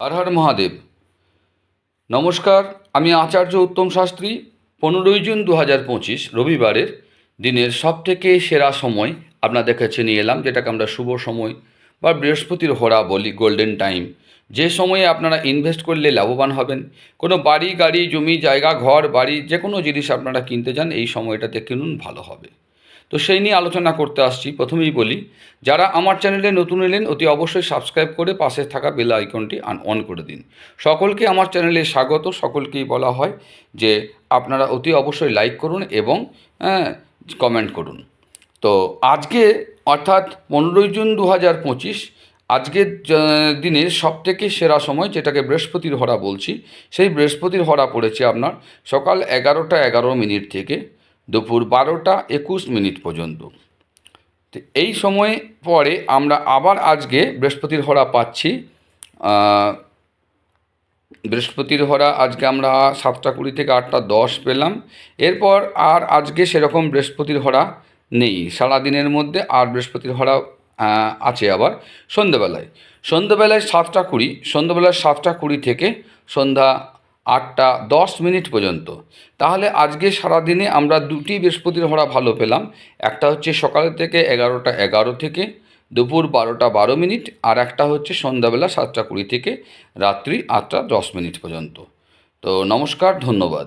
হর হর মহাদেব। নমস্কার, আমি আচার্য উত্তম শাস্ত্রী। পনেরোই জুন দু হাজার পঁচিশ, রবিবারের দিনের সবথেকে সেরা সময় আপনাদের কাছে নিয়ে এলাম, যেটাকে আমরা শুভ সময় বা বৃহস্পতির হোরা বলি গোল্ডেন টাইম যে সময়ে আপনারা ইনভেস্ট করলে লাভবান হবেন। কোনো বাড়ি, গাড়ি, জমি, জায়গা, ঘর, বাড়ি যে কোনো জিনিস আপনারা কিনতে চান, এই সময়টাতে কিনুন, ভালো হবে। তো সেই নিয়ে আলোচনা করতে আসছি। প্রথমেই বলি, যারা আমার চ্যানেলে নতুন এলেন, অতি অবশ্যই সাবস্ক্রাইব করে পাশে থাকা বেল আইকনটি অন করে দিন। সকলকে আমার চ্যানেলে স্বাগত। সকলকেই বলা হয় যে আপনারা অতি অবশ্যই লাইক করুন এবং কমেন্ট করুন। তো আজকে, অর্থাৎ পনেরোই জুন দু হাজার পঁচিশ আজকের দিনের সবথেকে সেরা সময় যেটাকে বৃহস্পতির হরা বলছি, সেই বৃহস্পতির হরা পড়েছে আপনার সকাল এগারোটা এগারো মিনিট থেকে দুপুর বারোটা একুশ মিনিট পর্যন্ত। তো এই সময়ে পরে আমরা আবার আজকে বৃহস্পতির হরা পাচ্ছি। বৃহস্পতির হরা আজকে আমরা সাতটা কুড়ি থেকে আটটা দশ পেলাম। এরপর আর আজকে সেরকম বৃহস্পতির হরা নেই। সারাদিনের মধ্যে আর বৃহস্পতির হরা আছে আবার সন্ধ্যেবেলায়। সন্ধ্যেবেলায় সাতটা কুড়ি সন্ধ্যেবেলায় সাতটা কুড়ি থেকে সন্ধ্যা আটটা দশ মিনিট পর্যন্ত। তাহলে আজকে সারাদিনে আমরা দুটি বৃহস্পতির হরা ভালো পেলাম। একটা হচ্ছে সকালের থেকে এগারোটা এগারো থেকে, দুপুর বারোটা বারো মিনিট, আর একটা হচ্ছে সন্ধ্যাবেলা সাতটা কুড়ি থেকে, রাত্রি আটটা দশ মিনিট পর্যন্ত। তো নমস্কার, ধন্যবাদ।